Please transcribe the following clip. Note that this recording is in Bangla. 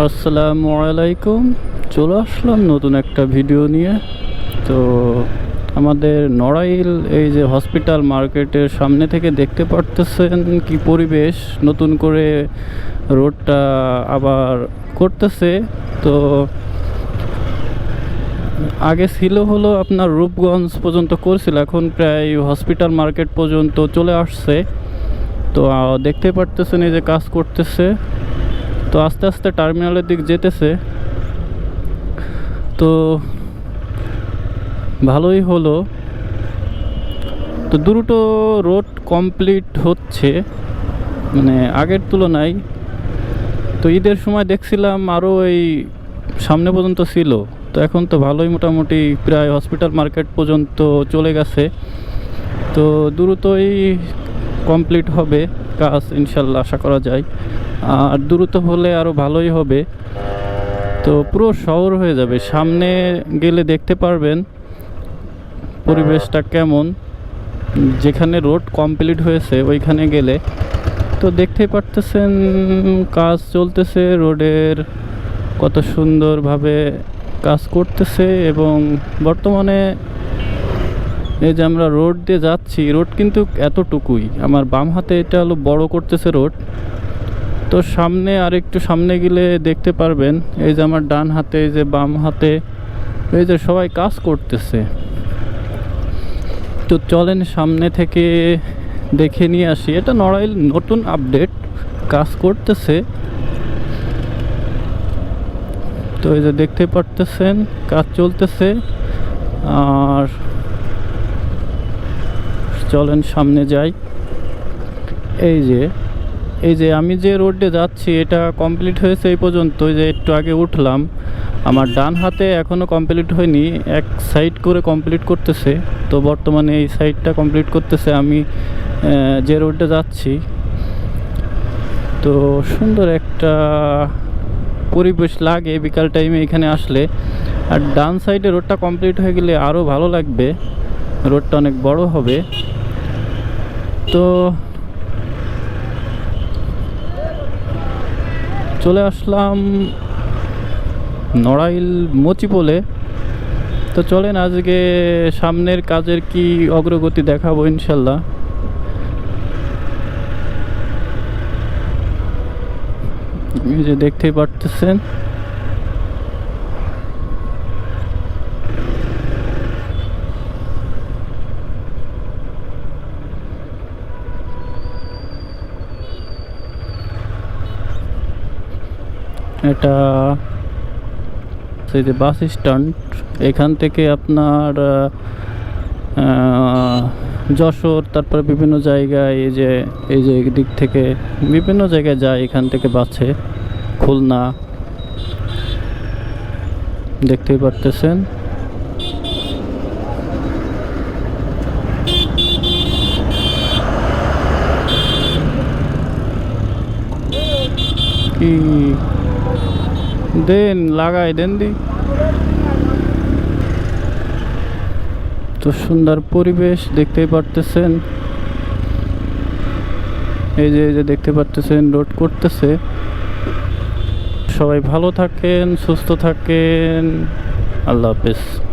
আসসালামু আলাইকুম। চলে আসলাম নতুন একটা ভিডিও নিয়ে। তো আমাদের নড়াইল এই যে হসপিটাল মার্কেটের সামনে থেকে দেখতে পারতেছেন কি পরিবেশ, নতুন করে রোডটা আবার করতেছে। তো আগে ছিল হলো আপনার রূপগঞ্জ পর্যন্ত করছিল, এখন প্রায় হসপিটাল মার্কেট পর্যন্ত চলে আসছে। তো দেখতে পারতেছেন এই যে কাজ করতেছে। তো আস্তে আস্তে টার্মিনালের দিক যেতেছে। তো ভালোই হলো। তো দুটো রোড কমপ্লিট হচ্ছে মানে আগের তুলনায়। তো ঈদের সময় দেখছিলাম আরও এই সামনে পর্যন্ত ছিল। তো এখন তো ভালোই মোটামুটি প্রায় হসপিটাল মার্কেট পর্যন্ত চলে গেছে। তো দ্রুতই কমপ্লিট হবে। কাজ ইনশাল্লাহ আশা করা যায়। আর দ্রুত হলে আরও ভালোই হবে। তো পুরো শহর হয়ে যাবে। সামনে গেলে দেখতে পারবেন পরিবেশটা কেমন। যেখানে রোড কমপ্লিট হয়েছে, ওইখানে গেলে। তো দেখতেই পারতেছেন কাজ চলতেছে, রোডের কত সুন্দরভাবে কাজ করতেছে এবং বর্তমানে এই যে আমরা রোড দিয়ে যাচ্ছি, রোড কিন্তু এতটুকুই। আমার বাম হাতে এটা হলো বড় করতেছে রোড। তো সামনে আর একটু সামনে গেলে দেখতে পারবেন, এই যে আমার ডান হাতে, এই যে বাম হাতে, এই যে সবাই কাজ করতেছে। তো চলেন সামনে থেকে দেখে নিয়ে আসি। এটা নড়াইল নতুন আপডেট, কাজ করতেছে। তো এই যে দেখতে পারতেছেন, কাজ চলতেছে। আর চলেন সামনে যাই। এই যে এই যে আমি যে রোডে যাচ্ছি, এটা কমপ্লিট হয়েছে এই পর্যন্ত। যে একটু আগে উঠলাম, আমার ডান হাতে এখনও কমপ্লিট হয়নি, এক সাইড করে কমপ্লিট করতেছে। তো বর্তমানে এই সাইডটা কমপ্লিট করতেছে আমি যে রোডে যাচ্ছি। তো সুন্দর একটা পরিবেশ লাগে বিকাল টাইমে এখানে আসলে। আর ডান সাইডে রোডটা কমপ্লিট হয়ে গেলে আরও ভালো লাগবে। রোডটা অনেক বড় হবে। তো চলে আসলাম নড়াইল মচিপোলে তো চলেন আজকে সামনের কাজের কি অগ্রগতি দেখাবো ইনশাল্লাহ। যে দেখতেই পারতেছেন। এটা সেই যে বাস স্ট্যান্ড, এখান থেকে আপনার যশোর, তারপরে বিভিন্ন জায়গায় এই যে এই যে দিক থেকে বিভিন্ন জায়গায় যায় এখান থেকে বাসে, খুলনা। দেখতেই পারতেছেন। কি দেন, লাগাই, দেন দি। তো সুন্দর পরিবেশ, দেখতেই পারতেছেন। এই যে এই যে দেখতে পারতেছেন, রোড করতেছে। সবাই ভালো থাকেন, সুস্থ থাকেন। আল্লাহ হাফেজ।